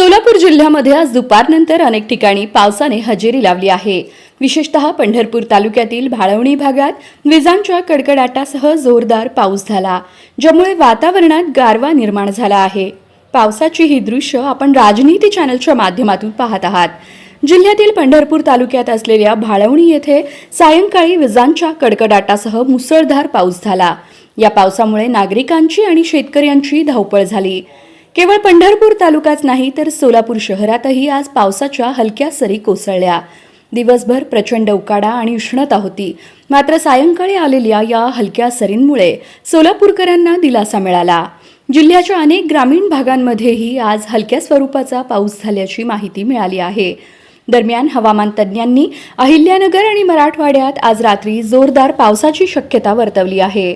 सोलापूर जिल्ह्यामध्ये आज दुपारनंतर अनेक ठिकाणी पावसाने हजेरी लावली आहे. विशेषतः पंढरपूर तालुक्यातील भाळवणी भागात विजांच्या कडकडाटासह जोरदार पाऊस झाला ज्यामुळे वातावरणात गारवा निर्माण झाला आहे. पावसाची ही दृश्य आपण राजनीती चॅनलच्या माध्यमातून पाहत आहात. जिल्ह्यातील पंढरपूर तालुक्यात असलेल्या भाळवणी येथे सायंकाळी विजांच्या कडकडाटासह मुसळधार पाऊस झाला. या पावसामुळे नागरिकांची आणि शेतकऱ्यांची धावपळ झाली. केवळ पंढरपूर तालुकाच नाही तर सोलापूर शहरातही आज पावसाच्या हलक्या सरी कोसळल्या. दिवसभर प्रचंड उकाडा आणि उष्णता होती. मात्र सायंकाळी आलेल्या या हलक्या सरींमुळे सोलापूरकरांना दिलासा मिळाला. जिल्ह्याच्या अनेक ग्रामीण भागांमध्येही आज हलक्या स्वरूपाचा पाऊस झाल्याची माहिती मिळाली आहे. दरम्यान हवामान तज्ज्ञांनी अहिल्यानगर आणि मराठवाड्यात आज रात्री जोरदार पावसाची शक्यता वर्तवली आहे.